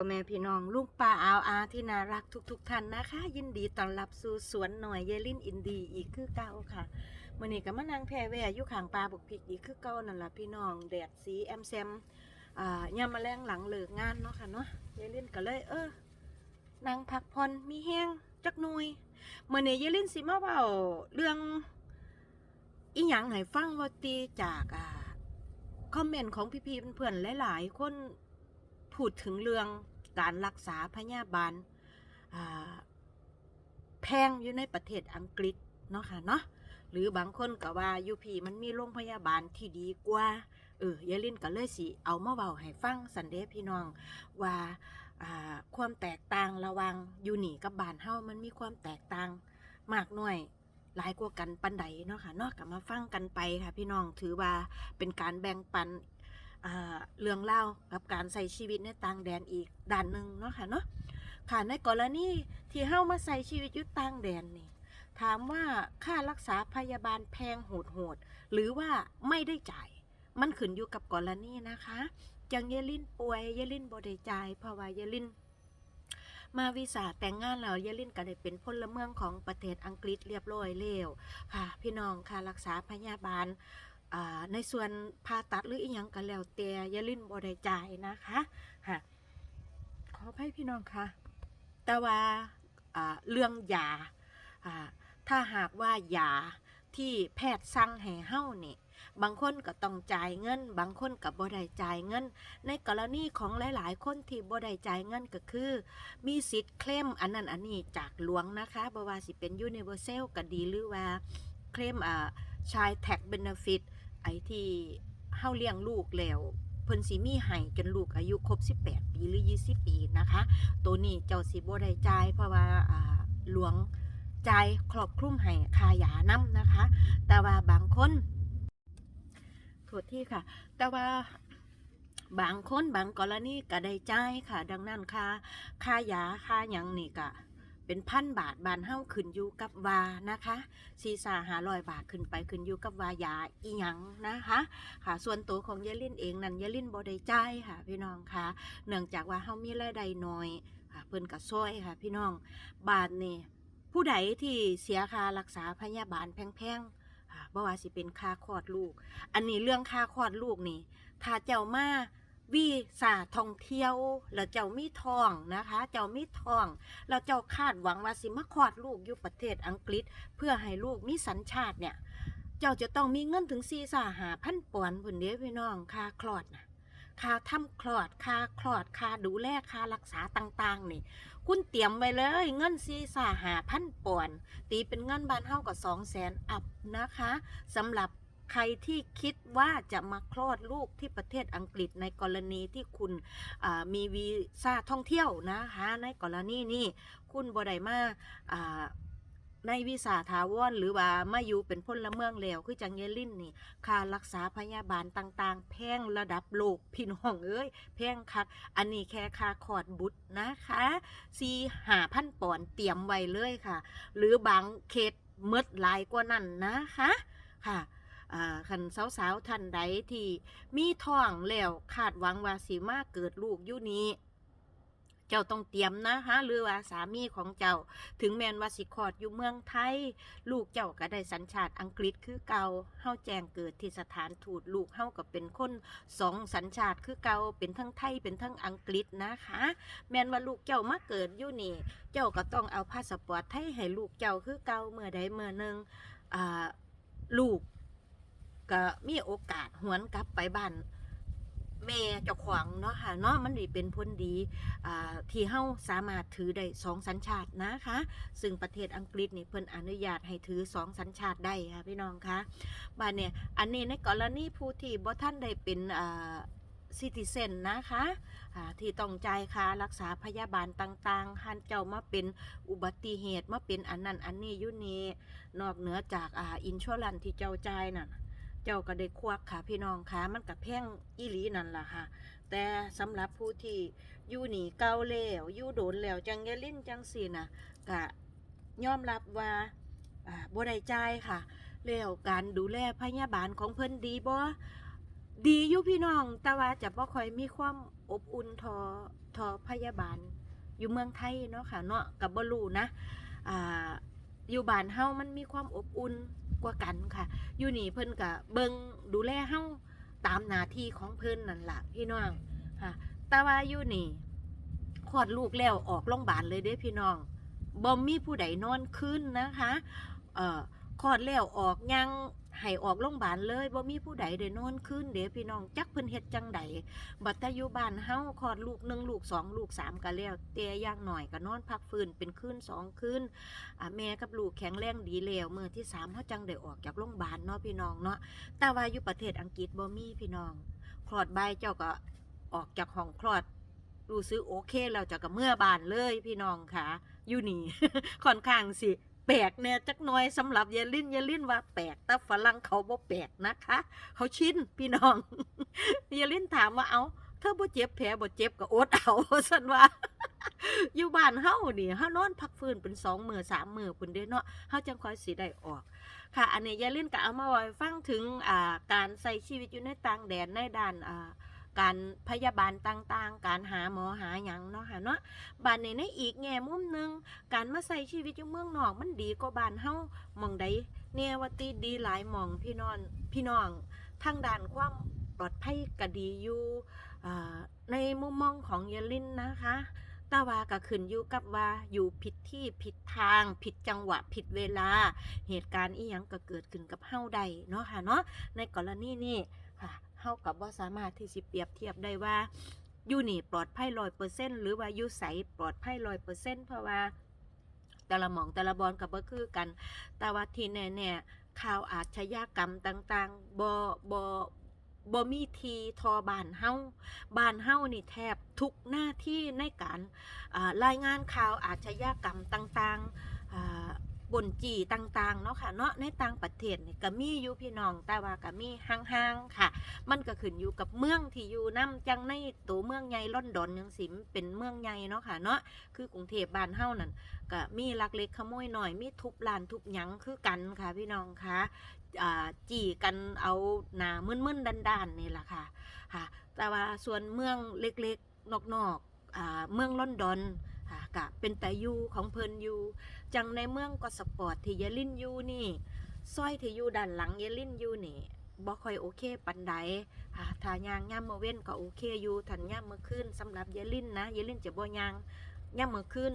พ่อแม่พี่น้องลูกป้าอาวอาที่น่ารักทุกๆทท่านนะคะ ยินดีต้อนรับสู่สวนหน่อยเยลินอินดีอีกคือเก่าค่ะมื่อนี้ก็มานั่งแพรแวอยู่ข้างปลาบุกพริกอีกคือเก่านั่นแหละพี่น้องแดดสีแอมแซมอ่ายามมาแรงหลังเลิกงานเนาะค่ะเนาะเยลินก็เลยเออนั่งพักผ่อนมีแห้งจักหน่อยมื่อนี้เยลินสิมาเว้าเรื่องอีหยังให้ฟังว่าตีจากอ่าคอมเมนต์ของพี่ๆเพื่อนๆหลายๆคน พูดถึงเรื่องการรักษาพยาบาลแพงอยู่ในประเทศอังกฤษเนาะค่ะเนาะหรือบางคนก็ว่าอยูพีมันมีโรงพยาบาลที่ดีกว่า เออยายลินก็เลยสิ เอามาเบาให้ฟังสันเดพี่น้อง ว่าความแตกต่างระว่างยูนี่กับบานเฮ้ามันมีความแตกต่างมากหน้อยหลายกว่ากันปันใดเนาะค่ะเนาะก็มาฟังกันไปค่ะ พี่น้องถือว่าเป็นการแบ่งปัน เรื่องเล่ากับการใส่ชีวิตในต่างแดนอีกด้านหนึ่งเนาะค่ะเนาะค่ะในกรณีที่เฮามาใส่ชีวิตอยู่ต่างแดนนี่ถามว่าค่ารักษาพยาบาลแพงโหดโหดหรือว่าไม่ได้จ่าย มันขึ้นอยู่กับกรณีนะคะจังเยลินป่วยเยลินบ่ได้จ่ายเพราะว่าเยลินมาวีซ่าแต่งงานแล้วเยลินก็ได้เป็นพลเมืองของประเทศอังกฤษเรียบร้อยแล้วค่ะ พี่น้องค่ารักษาพยาบาล ในส่วนผ่าตัดหรืออีหยังก็แล้วแต่อย่าลิ้นบ่ได้จ่ายนะคะฮะขออภัยพี่น้องค่ะ แต่ว่าเรื่องยาถ้าหากว่ายาที่แพทย์สั่งให้เฮานี่บางคนก็ต้องจ่ายเงิน บางคนก็บ่ได้จ่ายเงิน ในกรณีของหลาย ๆ คนที่บ่ได้จ่ายเงินก็คือ มีสิทธิ์เคลมอันนั้นอันนี้จากหลวงนะคะบ่ว่าสิเป็น Universal ก็ดีหรือว่าเคลมอ่าชาย tax benefit ไอ้ที่เฮาเลี้ยงลูกแล้วเพิ่นสิมีให้จนลูกอายุครบ 18 ปีหรือ 20 ปีนะคะ ตัวนี้เจ้าสิบ่ได้จ่ายเพราะว่าอ่าหลวงจ่ายครอบคลุมให้ค่ายานํนะคะ แต่ว่าบางคนโทษที่ค่ะ แต่ว่าบางคนบางกรณีก็ได้จ่ายค่ะ ดังนั้นค่าค่ายาค่าหยังนี่ก็ เป็นพันบาทบานเฮาขึ้นอยู่กับวานะคะซีซาหาลอยบาทขึ้นไปขึ้นอยู่กับวายาอีหยังนะคะค่ะส่วนตัวของยายลินเองนั่นยายลินบ่ได้จ่ายค่ะพี่น้องค่ะ เนื่องจากว่าเฮามีรายได้น้อยค่ะเพิ่นก็ซอยค่ะ พี่น้องบาทนี่ผู้ใดที่เสียค่ารักษาพยาบาลแพงๆค่ะบ่ว่าสิเป็นค่าคลอดลูก อันนี้เรื่องค่าคลอดลูกนี่ถ้าเจ้ามา วีซ่าท่องเที่ยว แล้วเจ้ามีทองนะคะ เจ้ามีทอง แล้วเจ้าคาดหวังว่าสิมาคลอดลูกอยู่ประเทศอังกฤษ เพื่อให้ลูกมีสัญชาติเนี่ย เจ้าจะต้องมีเงินถึงสี่สาหาพันปอนด์พุ่นเด้พี่น้องค่าคลอดนะค่าทำคลอดค่าคลอดค่าดูแลค่ารักษาต่างๆ นี่ คุณเตรียมไว้เลย เงินสี่สาหาพันปอนด์ตีเป็นเงินบ้านเฮาก็สองแสนอัพนะคะสำหรับ ใครที่คิดว่าจะมาคลอดลูกที่ประเทศอังกฤษในกรณีที่คุณมีวีซ่าท่องเที่ยวนะคะในกรณีนี้คุณบไดมาอ่าในวีซ่าถาวรหรือว่ามาอยู่เป็นพลเมืองแล้วคือจังเยลินนี่ค่ารักษาพยาบาลต่างๆ แพงระดับโลกพี่น้องเอ้ยแพงคัก อันนี้แค่ค่าคอดบุตรนะคะสี่หาพันปอนเตรียมไว้เลยค่ะ หรือบางเขตเมดหลายกว่านั้นนะคะค่ะ คันสาวๆท่านใดที่มีท้องแล้วคาดหวังว่าสิมาเกิดลูกอยู่นี้เจ้าต้องเตรียมนะคะหรือว่าสามีของเจ้า ถึงแม้นว่าสิคอดอยู่เมืองไทย ลูกเจ้าก็ได้สัญชาติอังกฤษคือเกาเฮาแจ้งเกิดที่สถานทูตลูกเฮาก็เป็นคนสองสัญชาติคือเกาเป็นทั้งไทยเป็นทั้งอังกฤษนะคะ แม้นว่าลูกเจ้ามาเกิดอยู่นี่ เจ้าก็ต้องเอาพาสปอร์ตไทยให้ลูกเจ้าคือเกาเมื่อใดเมื่อหนึงอ่าลูก ก็มีโอกาสหวนกลับไปบ้านแม่เจ้าของเนาะค่ะเนาะมันดีเป็นผลดีที่เฮาสามารถถือได้สองสัญชาตินะคะ ซึ่งประเทศอังกฤษนี่เพิ่นอนุญาตให้ถือสองสัญชาติได้ค่ะพี่น้องคะบ้านเนี่ยอันนี้ในกรณีผู้ที่บ่ท่านได้เป็นซิติเซนนะคะที่ต้องจ่ายค่ารักษาพยาบาลต่างๆหันเจ้ามาเป็นอุบัติเหตุมาเป็นอันนั้นอันนี้อยู่นี่นอกเหนือจากอ,อินชัวรันที่เจ้าจ่ายน่ะ เจ้าก็ได้ควักค่ะพี่น้องค่ะมันกับแพงอีหลีนั่นล่ะค่ะ แต่สำหรับผู้ที่อยู่หนีเก่าแล้วอยู่โดนแล้วจังยลิ้นจังสีน่ะก็ยอมรับว่าบ่ได้จ่ายค่ะแล้วการดูแลพยาบาลของเพิ่นดีบ่ดีอยู่พี่น้อง แต่ว่าจะบ่ค่อยมีความอบอุ่นทอทอพยาบาล อยู่เมืองไทยเนาะค่ะเนาะกับบรูนะอ่าอยู่บ้านเฮามันมีความอบอุ่น กว่ากันค่ะ อยู่นี่เพิ่นก็เบิงดูแลเฮาตามหน้าที่ของเพิ่นนั่นล่ะพี่น้องค่ะ แต่ว่าอยู่นี่คลอดลูกแล้วออกโรงพยาบาลเลยเด้พี่น้องบ่มีผู้ใดนอนขึ้นนะคะ เอ่อคลอดแล้วออกยัง ให้ออกโรงพยาบาลเลยบ่มีผู้ใดได้นอนคืนเด้พี่น้องจักเพิ่นเฮ็ดจังใดบัดแต่อยู่บ้านเฮาคลอดลูกหนึ่งลูกสองลูกสามก็แล้วแต่อย่างหน่อยก็นอนพักฟื้นเป็นคืนสองคืนอ่าแม่กับลูกแข็งแรงดีแล้วมื้อที่สามเฮาจังได้ออกจากโรงพยาบาลเนาะพี่น้องเนาะแต่ว่าอยู่ประเทศอังกฤษบ่มีพี่น้องคลอดบ่ายเจ้าก็ออกจากห้องคลอดรู้สึกโอเคแล้วจ้าก็เมื่อบานเลยพี่น้องค่ะอยู่นี่ค่อนข้างสิ แปลกแน่จักหน่อยสำหรับเยลินเยลินว่าแปลกแต่ฝรั่งเขาบ่แปลกนะคะ เขาชินพี่น้องเยลินถามว่าเอาเธอบ่เจ็บแผลบ่เจ็บก็อดเอาสันว่า อยู่บ้านเฮานี่เฮานอนพักฟื้นเป็นสองมือสามมือพุ่นเด้เนาะเฮาจังค่อยสิได้ออกค่ะ อันนี้ยายลินก็เอามาไว้ฟังถึงอ่าการใส่ชีวิตอยู่ในต่างแดนในด้านอ่า การพยาบาลต่างๆ การหาหมอหาหยังเนาะค่ะเนาะบ้านในี้ในอีกแง่มุมหนึงการมาใส่ชีวิตอยู่เมืองนอกมันดีกว่าบ้านเฮามองใดเนี่ยว่าติดีหลายมองพี่น้องพี่น้องทางด้านความปลอดภัยก็ดีอยู่ในมุมมองของยายลินนะคะต่ว่าก็ขึ้นอยู่กับว่าอยู่ผิดที่ผิดทาง ผิดจังหวะผิดเวลา เหตุการณ์อีหยังก็เกิดขึ้นกับเฮาได้เนาะค่ะเนาะในกรณีนี้ ค่ะเฮากับว่าสามารถที่สิเปรียบเทียบได้ว่าอยู่นี่ปลอดภัยร้อยเปอร์เซ็นต์หรือว่าอยู่ใสปลอดภัยร้อยเปอร์เซ็นต์เพราะว่าแต่ละหมองแต่ละบอลกับบ่คือกัน แต่ว่าที่แน่ๆข่าวอาชญากรรมต่างๆบ่บ่บ่มีทีทอบ้านเฮาบ้านเฮานี่แทบทุกหน้าที่ในการรายงานข่าวอาชญากรรมต่างๆอ่า บนจีต่างๆเนาะค่ะเนาะในต่างประเทศนี่ก็มีอยู่พี่น้องแต่ว่าก็มีห่างๆค่ะ มันก็ขึ้นอยู่กับเมืองที่อยู่นํจังในตัวเมืองใหญ่ลอนดอนจังสิมเป็นเมืองใหญ่เนาะค่ะเนาะคือกรุงเทพบ้านเฮานั่นก็มีลักเล็กขโมยหน่อยมีทุบลานทุบหยังคือกันค่ะพี่น้องค่ะจีกันเอาหนามึนๆด้านๆนี่แหละค่ะค่ะ แต่ว่าส่วนเมืองเล็กๆนอกๆเมืองลอนดอน ค่ะกะเป็นแต่ยูของเพิ่นยูจังในเมืองก็สปอร์ตที่เยลินยูนี่ซอยที่ยูด้านหลังเยลินยูนี่บ่ค่อยโอเคปันใดค่ะถ้ายางย่ามมือเว้นก็โอเคอยู่ทันย่ามมื้อคืนสำหรับเยลินนะเยลินจะบ่ยางย่ามมื้อคืน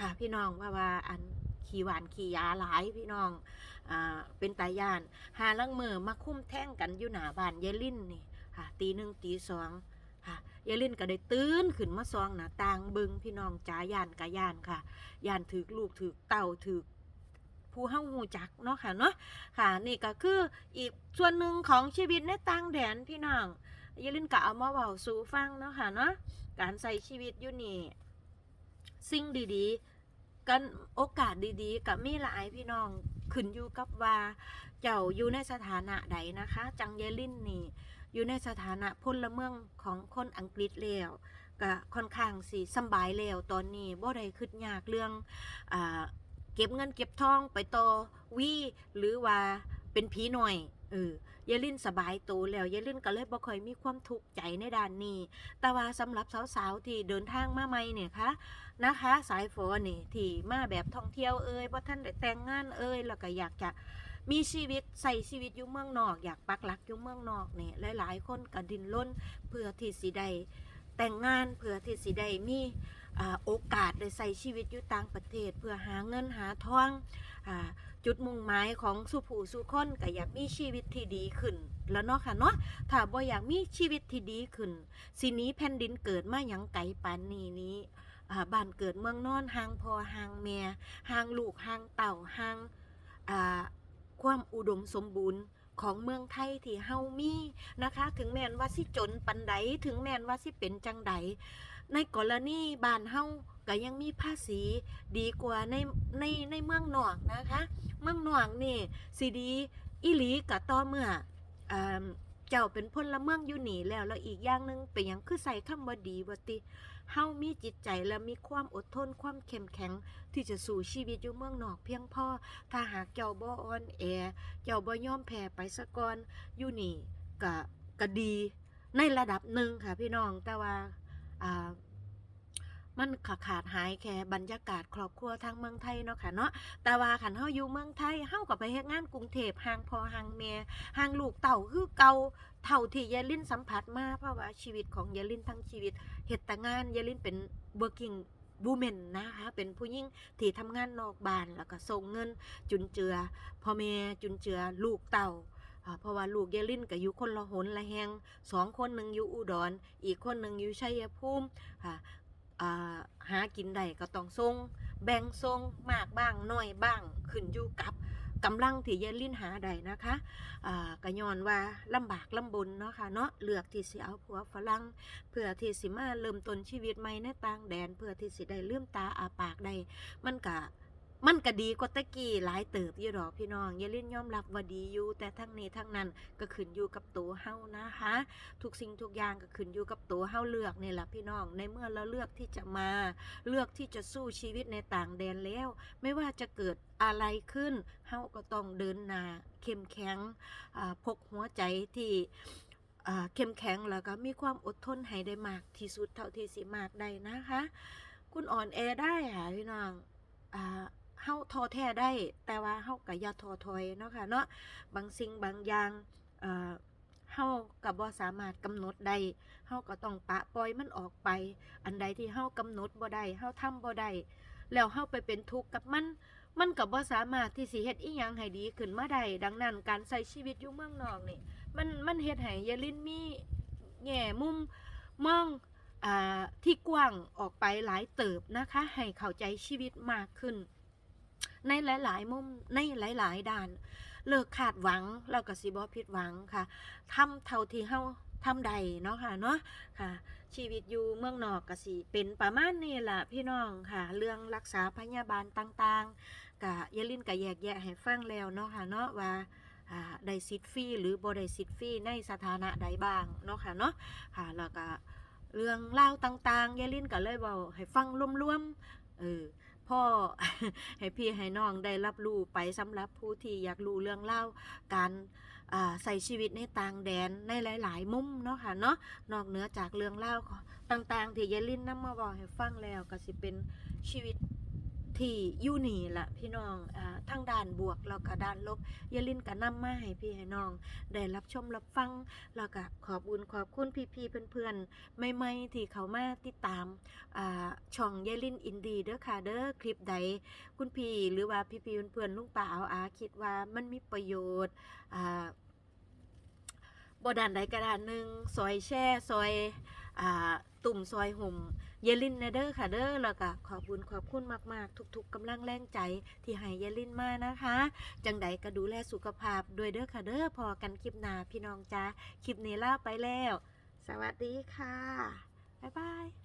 ค่ะพี่น้องว่าว่าอันขี้หวานขี้ยาหลายพี่น้อง อ่า เป็นตายาน หาลังมือมาคุ้มแท่งกันอยู่หนาบ้านเยลินนี่ ค่ะ ตีหนึ่งตีสองค่ะ ยายลินก็ได้ตื่นขึ้นมาซองหน้าต่างเบิงพี่น้องจ๋าย่านกะย่านค่ะย่านถือลูกถือเต่าถือผู้เฮาหูจักเนาะค่ะเนาะค่ะ นี่ก็คืออีกส่วนหนึ่งของชีวิตในต่างแดนพี่น้องยายลินก็เอามาเว้าสู่ฟังเนาะค่ะเนาะการใส่ชีวิตอยู่นี่สิ่งดีๆ กันโอกาสดีๆ กับมีหลายพี่น้องขึ้นอยู่กับว่า เจ้าอยู่ในสถานะใดนะคะ จังยายลินนี่ อยู่ในสถานะพลเมืองของคนอังกฤษแล้วก็ค่อนข้างสิสบายแล้วตอนนี้บ่ได้คิดยากเรื่องอาเก็บเงินเก็บทองไปต่อวีหรือว่าเป็นผีหน่อยเออยายลินสบายตัวแล้วยายลินก็เลยบ่ค่อยมีความทุกข์ใจในด้านนี้ แต่ว่าสำหรับสาวๆที่เดินทางมาใหม่เนี่ยคะนะคะ สายฝนนี่ที่มาแบบท่องเที่ยวเอ่ยบ่ท่านได้แต่งงานเอ่ยแล้วก็อยากจะ มีชีวิตใส่ชีวิตอยู่เมืองนอก อยากปักหลักอยู่เมืองนอกเนี่ยหลาย ๆ คนก็ดินล้นเพื่อที่สิได้แต่งงานเพื่อที่สิได้มีอโอกาสได้ใส่ชีวิตอยู่ต่างประเทศ เพื่อหาเงินหาทองอจุดมุ่งหมายของสุผู้สุคนก็อยากมีชีวิตที่ดีขึ้น แล้วเนาะค่ะเนาะถ้าบ่อยากมีชีวิตที่ดีขึ้น สินี้แผ่นดินเกิดมาหยังไกลปานนี้นี้บ้านเกิดเมืองนอนห่างพอห่างแม่ห่างลูกห่างเต่าห่างอ่า ความอุดมสมบูรณ์ของเมืองไทยที่เฮามีนะคะ ถึงแม้นว่าสิจนปันใดถึงแม้นว่าสิเป็นจังใดในกรณีบ้านเฮาก็ยังมีภาษีดีกว่าในในในเมืองนอกนะคะ เมืองนอกนี่สิดีอีหลีก็ต่อเมื่ออเจ้าเป็นพลเมืองอยู่นี่แล้วแล้วอีกอย่างหนึงเป็นหยังคือใส่คำว่าดีว่าติ เฮามีจิตใจและมีความอดทนความเข้มแข็ง ที่จะสู่ชีวิตอยู่เมืองนอกเพียงพอถ้าหากเจ้าบ่อ่อนแอเจ้าบ่ยอมแพ้ไปสะก่อนอยู่นี่ก็ก็ดีในระดับหนึ่งค่ะพี่น้องแต่ว่าอ่า มันขาขาดหายแค่บรรยากาศครอบครัวทางเมืองไทยเนาะค่ะเนาะแต่ว่าคันเฮาอยู่เมืองไทยเฮาก็ไปเฮ็ดงานกรุงเทพห่างพอห่างแม่ห่างลูกเต่าคือเก่าเท่าที่ยายลินสัมผัสมาเพราะว่าชีวิตของยายลินทั้งชีวิตเฮ็ดแต่งานยายลินเป็น working woman นะคะเป็นผู้หญิงที่ทำงานนอกบ้านแล้วก็ส่งเงินจุนเจือพ่อแม่จุนเจือลูกเต่าเพราะว่าลูกยายลินก็อยู่คนละหนละแหงสองคนหนึ่งอยู่อุดรอีกคนหนึ่งอยู่ชัยภูมิค่ะ หากินได้ก็ต้องทรงแบ่งทรงมากบ้างน้อยบ้างขึ้นอยู่กับกำลังที่ยายลิ้นหาใดนะคะกระยอนว่าลำบากลำบนเนาะค่ะเนาะเลือกที่สิเอาผัวฝรั่งเพื่อที่สิมาเริ่มต้นชีวิตใหม่ในต่างแดน เพื่อที่สิได้ลืมตาอาปากได้มันกะ มันก็ดีกว่าตะกี้หลายเติบอยู่ดอพี่น้องยายลิ้นยอมรับว่าดีอยู่แต่ทั้งนี้ทั้งนั้นก็ขึ้นอยู่กับตัวเฮานะคะ ทุกสิ่งทุกอย่างก็ขึ้นอยู่กับตัวเฮาเลือกนี่แหละพี่น้องในเมื่อเราเลือกที่จะมา เลือกที่จะสู้ชีวิตในต่างแดนแล้ว ไม่ว่าจะเกิดอะไรขึ้นเฮาก็ต้องเดินหน้าเข้มแข็งพกหัวใจที่เข้มแข็งแล้วก็มีความอดทนให้ได้มากที่สุดเท่าที่สิมากได้นะคะ คุณอ่อนแอได้ค่ะพี่น้องอ่า เฮาท้อแท้ได้ แต่ว่าเฮาก็อย่าท้อถอยเนาะค่ะเนาะบางสิ่งบางอย่างเอ่าเฮากับบ่สามารถกำหนดได้เฮาก็ต้องปะปล่อยมันออกไป อันใดที่เฮากำหนดบ่ได้เฮาทำบ่ได้แล้วเฮาไปเป็นทุกข์กับมัน มันก็บ่สามารถที่สิเฮ็ดอีหยังให้ดีขึ้นมาได้ดังนั้นการใช้ชีวิตอยู่เมืองนอกนี่ มันมันเฮ็ดให้ยาลินมีแง่มุมมองอ่าที่กว้างออกไปหลายเติบนะคะ ให้เข้าใจชีวิตมากขึ้น ในหลาย ๆ มุมในหลาย ๆ ด้าน เลิกคาดหวังเราก็สิบ่ผิดหวังค่ะทำเท่าที่เฮาทำได้เนาะค่ะเนาะค่ะ ชีวิตอยู่เมืองนอกก็สิเป็นประมาณนี้ล่ะพี่น้องค่ะ เรื่องรักษาพยาบาลต่างๆกะยาลินก็แยกแยะให้ฟังแล้วเนาะค่ะเนาะว่าได้สิทธิ์ฟรีหรือบ่ได้สิทธิ์ฟรีในสถานะใดบ้างเนาะค่ะเนาะค่ะแล้วก็เรื่องเล่าต่างๆยายลินก็เลยเว้าให้ฟังรวมๆเออ พ่อให้พี่ให้น้องได้รับรู้ไปสำหรับผู้ที่อยากรู้เรื่องเล่าการใส่ชีวิตในต่างแดนในหลาย ๆ มุมเนาะค่ะเนาะนอกเหนือจากเรื่องเล่าต่าง ๆ ที่ยายลินนำมาบอกให้ฟังแล้วก็สิเป็นชีวิต ที่อยู่นี่ละพี่น้องอทั้งด้านบวกแล้วก็ด้านลบยายลินก็นำมาให้พี่ให้น้อง ได้รับชมรับฟังแล้วก็ขอบคุญขอบคุณพี่ๆเพื่อนๆใหม่ๆที่เขามาติดตามช่องยายลินอินดีเด้อค่ะเด้อคลิปใดคุณพี่หรือว่าพี่ๆเพื่อนๆลุงป่าเอาอาคิดว่ามันมีประโยชน์อ่ด้านใดกระดานหนึ่งซอยแช่ซอยอตุ่มซอยห่ม ยายลินนเดอร์ค่ะเด้อแล้วก็ขอบคุณขอบคุณมากๆ ทุกๆกำลังแรงใจที่ให้ยายลินมานะคะ จังใดก็ดูแลสุขภาพด้วยเด้อค่ะเด้อพอกันคลิปหน้าพี่น้องจ้าคลิปนี้ลาไปแล้ว สวัสดีค่ะบ๊ายบาย